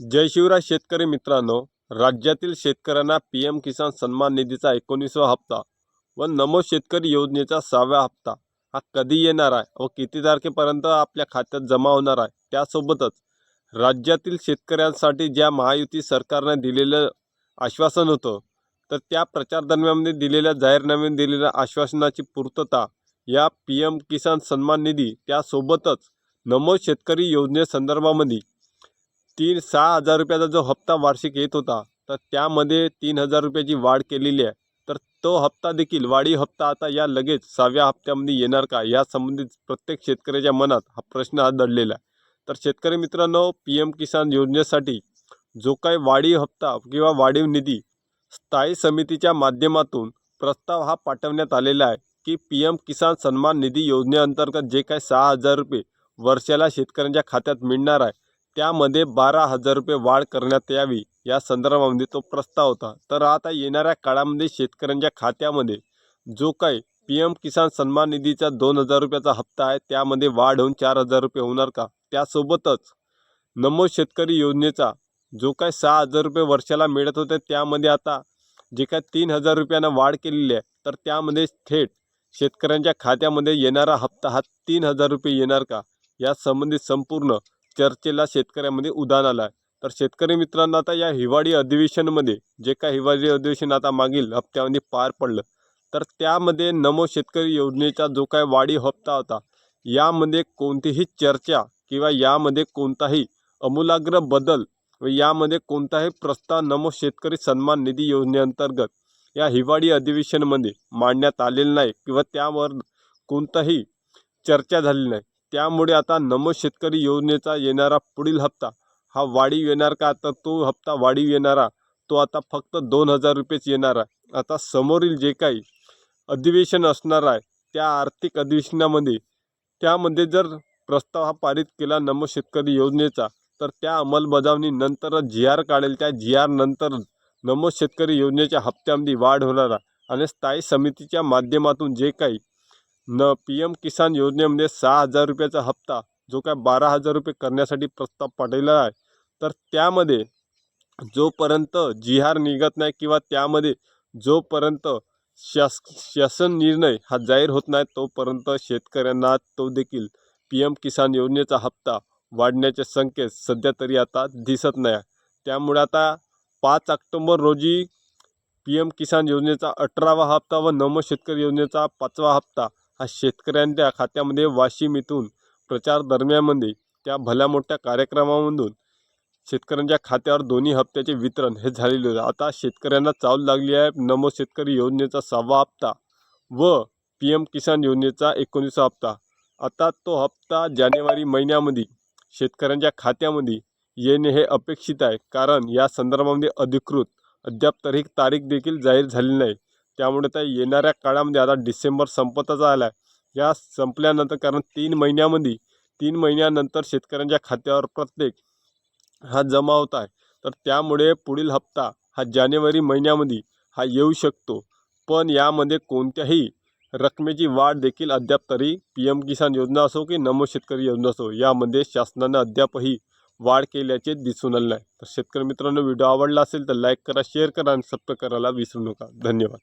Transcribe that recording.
जय शिवराय शेतकरी मित्रांनो राज्यातील शेतकऱ्यांना पी एम किसान सन्मान निधीचा एकोणीसवा हप्ता व नमो शेतकरी योजनेचा सहाव्या हप्ता हा कधी येणार आहे व किती तारखेपर्यंत आपल्या खात्यात जमा होणार आहे त्यासोबतच राज्यातील शेतकऱ्यांसाठी ज्या महायुती सरकारने दिलेलं आश्वासन होतं तर त्या प्रचार दरम्यानमध्ये दिलेल्या जाहीरनाम्याने दिलेल्या आश्वासनाची पूर्तता या पी एम किसान सन्मान निधी त्यासोबतच नमो शेतकरी योजनेसंदर्भामध्ये तीन सहा हजार रुपयाचा जो हप्ता वार्षिक येत होता तर त्यामध्ये तीन हजार रुपयाची वाढ केलेली आहे. तर तो हप्ता देखील वाढी हप्ता आता या लगेच सहाव्या हप्त्यामध्ये येणार का या संबंधित प्रत्येक शेतकऱ्याच्या मनात हा प्रश्न हा दडलेला आहे. तर शेतकरी मित्रांनो पी एम किसान योजनेसाठी जो काही वाढीव हप्ता किंवा वाढीव निधी स्थायी समितीच्या माध्यमातून प्रस्ताव हा पाठवण्यात आलेला आहे की पी एम किसान सन्मान निधी योजनेअंतर्गत जे काही सहा हजार रुपये वर्षाला शेतकऱ्यांच्या खात्यात मिळणार आहे त्यामध्ये बारा हजार रुपये वाढ करण्यात यावी या संदर्भामध्ये तो प्रस्ताव होता. तर आता येणाऱ्या काळामध्ये शेतकऱ्यांच्या खात्यामध्ये जो काही पी एम किसान सन्मान निधीचा दोन हजार रुपयाचा हप्ता आहे त्यामध्ये वाढ होऊन चार हजार रुपये होणार का? त्यासोबतच नमो शेतकरी योजनेचा जो काय सहा हजार रुपये वर्षाला मिळत होते त्यामध्ये आता जे काय तीन हजार रुपयानं वाढ केलेली आहे तर त्यामध्ये थेट शेतकऱ्यांच्या खात्यामध्ये येणारा हप्ता हा तीन हजार रुपये येणार का? यासंबंधी संपूर्ण चर्चेला शेतकऱ्यामध्ये उधाण आलं आहे तर शेतकरी मित्रांनो आता या हिवाळी अधिवेशनमध्ये जे काय हिवाळी अधिवेशन आता मागील हप्त्यामध्ये पार पडलं तर त्यामध्ये नमो शेतकरी योजनेचा जो काय वाढी हप्ता होता यामध्ये कोणतीही चर्चा किंवा यामध्ये कोणताही अमूलाग्र बदल व यामध्ये कोणताही प्रस्ताव नमो शेतकरी सन्मान निधी योजनेअंतर्गत या हिवाळी अधिवेशनमध्ये मांडण्यात आलेलं नाही किंवा त्यावर कोणताही चर्चा झाली नाही. त्यामुळे आता नमो शेतकरी योजनेचा येणारा पुढील हप्ता हा वाढीव येणार का? तर तो हप्ता वाढीव येणारा तो आता फक्त दोन हजार रुपयेच येणार आहे. आता समोरील जे काही अधिवेशन असणार आहे त्या आर्थिक अधिवेशनामध्ये त्यामध्ये जर प्रस्ताव हा पारित केला नमो शेतकरी योजनेचा तर त्या अंमलबजावणीनंतरच जी आर काढेल त्या जी आर नंतर नमो शेतकरी योजनेच्या हप्त्यामध्ये वाढ होणार आहे. आणि स्थायी समितीच्या माध्यमातून जे काही न पी एम किसान योजनेमध्ये सहा हजार रुपयाचा हप्ता जो काय बारा हजार रुपये करण्यासाठी प्रस्ताव पाठवला आहे तर त्यामध्ये जोपर्यंत जी आर निघत नाही किंवा त्यामध्ये जोपर्यंत शास शासन निर्णय हा जाहीर होत नाही तोपर्यंत शेतकऱ्यांना तो देखील पी एम किसान योजनेचा हप्ता वाढण्याचे संकेत सध्या तरी आता दिसत नाही आहे. त्यामुळे आता पाच ऑक्टोंबर रोजी पी एम किसान योजनेचा अठरावा हप्ता व नम शेतकरी योजनेचा पाचवा हप्ता हा शेतकऱ्यांच्या खात्यामध्ये वाशिम इथून प्रचार दरम्यानमध्ये त्या भल्या मोठ्या कार्यक्रमामधून शेतकऱ्यांच्या खात्यावर दोन्ही हप्त्याचे वितरण हे झालेले होते. आता शेतकऱ्यांना चालू लागली आहे नमो शेतकरी योजनेचा सहावा हप्ता व पी एम किसान योजनेचा एकोणीसा हप्ता. आता तो हप्ता जानेवारी महिन्यामध्ये शेतकऱ्यांच्या खात्यामध्ये येणे हे अपेक्षित आहे. कारण या संदर्भामध्ये अधिकृत अद्याप तरी तारीख देखील जाहीर झाली नाही. त्यामुळे त्या येणाऱ्या काळामध्ये आता डिसेंबर संपतच आला आहे या संपल्यानंतर कारण तीन महिन्यामध्ये तीन महिन्यानंतर शेतकऱ्यांच्या खात्यावर प्रत्येक हा जमा होत आहे. तर त्यामुळे पुढील हप्ता हा जानेवारी महिन्यामध्ये हा येऊ शकतो. पण यामध्ये कोणत्याही रकमेची वाढ देखील अद्याप तरी पी एम किसान योजना असो की नमो शेतकरी योजना असो यामध्ये शासनानं अद्यापही वाढ केल्याचे दिसून आले नाही तर शेतकरी मित्रांनो व्हिडिओ आवडला असेल तर लाईक करा शेअर करा आणि सबस्क्राईब करायला विसरू नका. धन्यवाद.